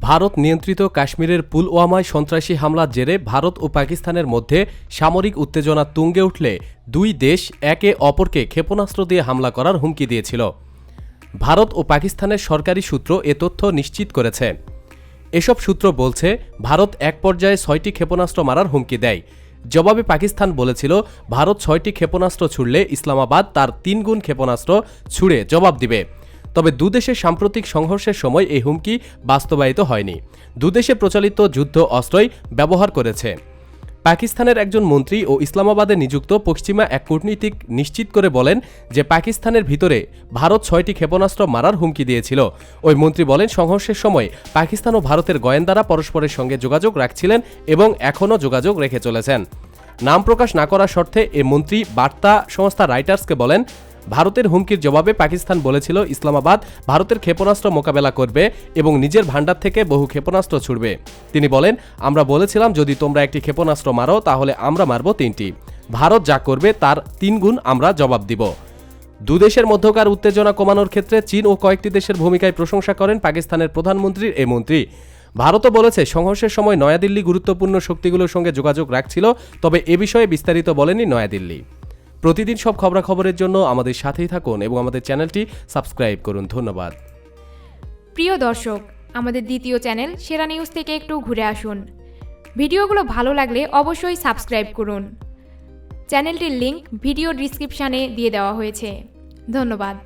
ভারত নিয়ন্ত্রিত কাশ্মীরের পুলওয়ামায় সন্ত্রাসী হামলার জেরে ভারত ও পাকিস্তানের মধ্যে সামরিক উত্তেজনা তুঙ্গে উঠলে দুই দেশ একে অপরকে ক্ষেপণাস্ত্র দিয়ে হামলা করার হুমকি দিয়েছিল। ভারত ও পাকিস্তানের সরকারি সূত্র এ তথ্য নিশ্চিত করেছে। এসব সূত্র বলছে, ভারত এক পর্যায়ে ছয়টি ক্ষেপণাস্ত্র মারার হুমকি দেয়। জবাবে পাকিস্তান বলেছিল, ভারত ছয়টি ক্ষেপণাস্ত্র ছুড়লে ইসলামাবাদ তার তিনগুণ ক্ষেপণাস্ত্র ছুড়ে জবাব দিবে। তবে দুদেশের সাম্প্রতিক সংঘর্ষের সময় এই হুমকি বাস্তবায়িত হয়নি। দুদেশে প্রচলিত যুদ্ধ অস্ত্রই ব্যবহার করেছে। পাকিস্তানের একজন মন্ত্রী ও ইসলামাবাদে নিযুক্ত পশ্চিমা এক কূটনীতিক নিশ্চিত করে বলেন যে পাকিস্তানের ভিতরে ভারত ছয়টি ক্ষেপণাস্ত্র মারার হুমকি দিয়েছিল। ওই মন্ত্রী বলেন, সংঘর্ষের সময় পাকিস্তান ও ভারতের গোয়েন্দারা পরস্পরের সঙ্গে যোগাযোগ রাখছিলেন এবং এখনও যোগাযোগ রেখে চলেছেন। নাম প্রকাশ না করার শর্তে এ মন্ত্রী বার্তা সংস্থা রাইটার্সকে বলেন ভারতের হুমকির জবাবে পাকিস্তান বলেছিল, ইসলামাবাদ ভারতের ক্ষেপণাস্ত্র মোকাবেলা করবে এবং নিজের ভাণ্ডার থেকে বহু ক্ষেপণাস্ত্র ছুড়বে। তিনি বলেন, আমরা বলেছিলাম, যদি তোমরা একটি ক্ষেপণাস্ত্র মারো, তাহলে আমরা মারব তিনটি। ভারত যা করবে, তার তিন গুণ আমরা জবাব দিব। দুদেশের মধ্যকার উত্তেজনা কমানোর ক্ষেত্রে চীন ও কয়েকটি দেশের ভূমিকায় প্রশংসা করেন পাকিস্তানের প্রধানমন্ত্রীর এই মন্ত্রী। ভারতও বলেছে, সংঘর্ষের সময় নয়াদিল্লি গুরুত্বপূর্ণ শক্তিগুলোর সঙ্গে যোগাযোগ রাখছিল, তবে এ বিষয়ে বিস্তারিত বলেনি নয়াদিল্লি। প্রতিদিন সব খবরাখবরের জন্য আমাদের সাথেই থাকুন এবং আমাদের চ্যানেলটি সাবস্ক্রাইব করুন। ধন্যবাদ। প্রিয় দর্শক, আমাদের দ্বিতীয় চ্যানেল সেরা নিউজ থেকে একটু ঘুরে আসুন। ভিডিওগুলো ভালো লাগলে অবশ্যই সাবস্ক্রাইব করুন। চ্যানেলটির লিংক ভিডিও ডিসক্রিপশানে দিয়ে দেওয়া হয়েছে। ধন্যবাদ।